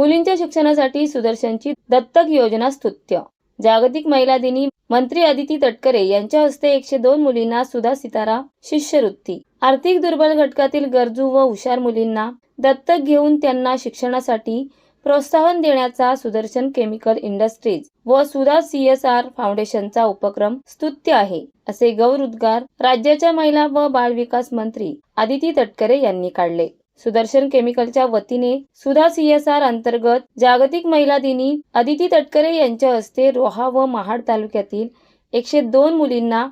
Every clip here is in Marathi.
मुलींच्या शिक्षणासाठी सुदर्शनची दत्तक योजना स्तुत्य. जागतिक महिला दिनी मंत्री अदिती तटकरे यांच्या हस्ते एकशे दोन मुलींना सुधा सितारा शिष्यवृत्ती. आर्थिक दुर्बल घटकातील गरजू व हुशार मुलींना दत्तक घेऊन त्यांना शिक्षणासाठी प्रोत्साहन देण्याचा सुदर्शन केमिकल इंडस्ट्रीज व सुधा सीएसआर फाउंडेशनचा उपक्रम स्तुत्य आहे असे गौर उद्गार राज्याच्या महिला व बालविकास मंत्री आदिती तटकरे यांनी काढले. सुदर्शन केमिकलच्या वतीने सुधा सीएसआर अंतर्गत जागतिक महिला दिनी अदिती तटकरे यांच्या हस्ते रोहा व महाड तालुक्यातील एकशे दोन मुलींना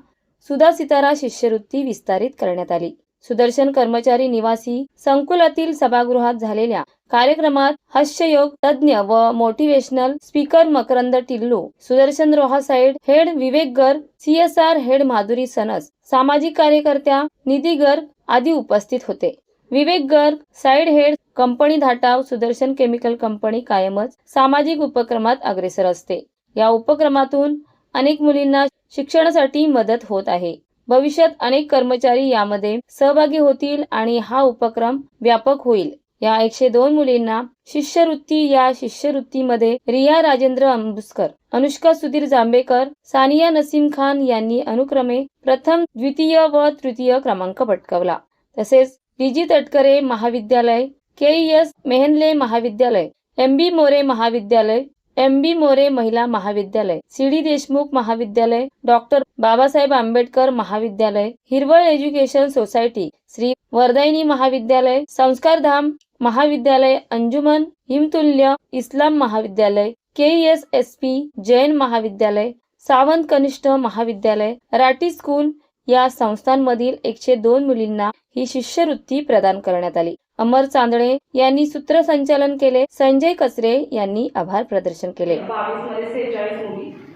सुधा सितारा शिष्यवृत्ती विस्तारित करण्यात आली. सुदर्शन कर्मचारी निवासी संकुलातील सभागृहात झालेल्या कार्यक्रमात हास्ययोग तज्ज्ञ व motivational speaker Makarand Tillu Sudarshan Roha site head Vivek Garg CSR head Madhuri Sanas सामाजिक कार्यकर्त्या निधी गर्ग आदी उपस्थित होते. Vivek Garg site head company Dhatav Sudarshan chemical company कायमच सामाजिक उपक्रमात अग्रेसर असते. या उपक्रमातून अनेक मुलींना शिक्षणासाठी मदत होत आहे. भविष्यात अनेक कर्मचारी यामध्ये सहभागी होतील आणि हा उपक्रम व्यापक होईल. या एकशे दोन मुलींना शिष्यवृत्ती या शिष्यवृत्तीमध्ये रिया राजेंद्र अंबुस्कर अनुष्का सुधीर जांभेकर सानिया नसीम खान यांनी अनुक्रमे प्रथम द्वितीय व तृतीय क्रमांक पटकावला. तसेच डीजी तटकरे महाविद्यालय केईएस मेहनले महाविद्यालय एम बी मोरे महाविद्यालय एम बी मोरे महिला महाविद्यालय सी डी देशमुख महाविद्यालय डॉक्टर बाबासाहेब आंबेडकर महाविद्यालय हिरवळ एज्युकेशन सोसायटी श्री वर्धायनी महाविद्यालय संस्कारधाम महाविद्यालय अंजुमन हिमतुल्य इस्लाम महाविद्यालय केईएस एस पी जैन महाविद्यालय सावंत कनिष्ठ महाविद्यालय राठी स्कूल या संस्थांमधील एकशे दोन मुलींना ही शिष्यवृत्ती प्रदान करण्यात आली. अमर चांदणे यांनी सूत्रसंचालन केले. संजय कचरे यांनी आभार प्रदर्शन केले.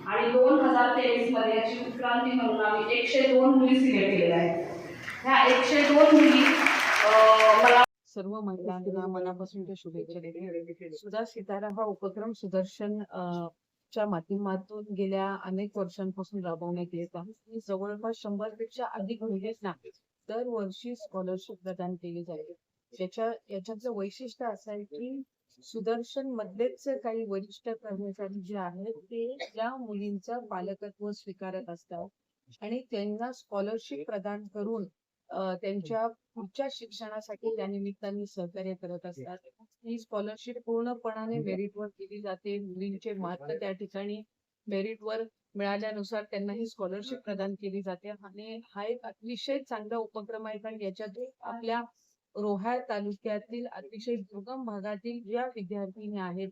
आणि दोन हजार तेवीसमध्ये याची उत्क्रांती म्हणून आम्ही एकशे दोन मुली सिलेक्ट केलेल्या आहेत. ह्या एकशे दोन मुली अं, मला सर्व महिलांना मनापासून शुभेच्छा देते. सुधा सितारा हा उपक्रम सुदर्शन च्या माध्यमातून गेल्या अनेक वर्षांपासून राबवण्यात येत आहे. जवळपास शंभरपेक्षा अधिक मुलींना दरवर्षी स्कॉलरशिप प्रदान केली जाते. त्याच्या याच्यातलं वैशिष्ट्य असं आहे की सुदर्शन मधलेच काही वरिष्ठ कर्मचारी जे आहेत ते या मुलींचं पालकत्व स्वीकारत असतात. आणि त्यांना स्कॉलरशिप प्रदान करून त्यांच्या पुढच्या शिक्षणासाठी त्या निमित्ताने सहकार्य करत असतात. ही स्कॉलरशिप पूर्णपणाने मेरिटवर केली जाते. मुलींचे मार्क त्या ठिकाणी मेरिटवर मिळाल्यानुसार त्यांना ही स्कॉलरशिप प्रदान केली जाते. आणि हा एक अतिशय चांगला उपक्रम आहे. कारण याच्यात आपल्या रोहा तालुक्यातील अतिशय दुर्गम भागातील ज्या विद्यार्थिनी आहेत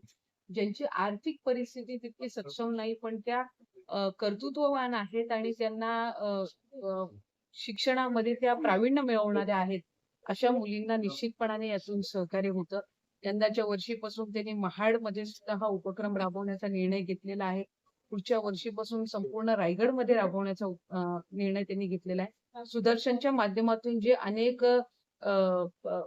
ज्यांची आर्थिक परिस्थिती तितकी सक्षम नाही पण त्या कर्तृत्ववान आहेत आणि त्यांना शिक्षणामध्ये त्या प्रावीण्य मिळवणाऱ्या आहेत. अशा मुलींना निश्चितपणाने यातून सहकार्य होतं. यंदाच्या वर्षीपासून त्यांनी महाडमध्ये सुद्धा हा उपक्रम राबवण्याचा निर्णय घेतलेला आहे. पुढच्या वर्षीपासून संपूर्ण रायगडमध्ये राबवण्याचा निर्णय त्यांनी घेतलेला आहे. सुदर्शनच्या माध्यमातून जे अनेक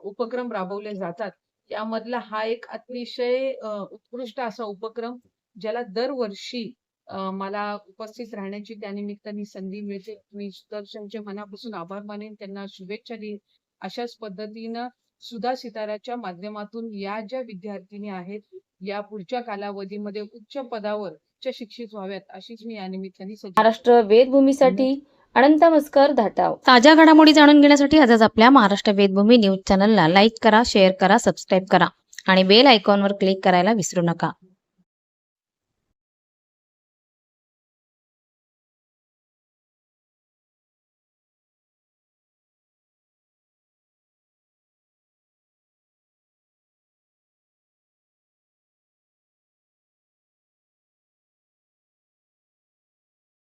उपक्रम राबवले जातात त्यामधला हा एक अतिशय उत्कृष्ट असा उपक्रम ज्याला दरवर्षी मला उपस्थित राहण्याची त्यानिमित्ताने संधी मिळते. मी सुदर्शनचे मनापासून आभार मानेन. त्यांना शुभेच्छा देईन. अशाच पद्धतीनं सुधा सिताराच्या माध्यमातून या ज्या विद्यार्थिनी आहेत या पुढच्या कालावधीमध्ये उच्च पदावर उच्च शिक्षित व्हाव्यात अशीच मी या निमित्ताने महाराष्ट्र वेदभूमीसाठी अनंता मस्कर धाटाव. ताज्या घडामोडी जाणून घेण्यासाठी आजच आपल्या महाराष्ट्र वेदभूमी न्यूज चॅनलला लाईक करा शेअर करा सबस्क्राईब करा आणि बेल आयकॉनवर क्लिक करायला विसरू नका.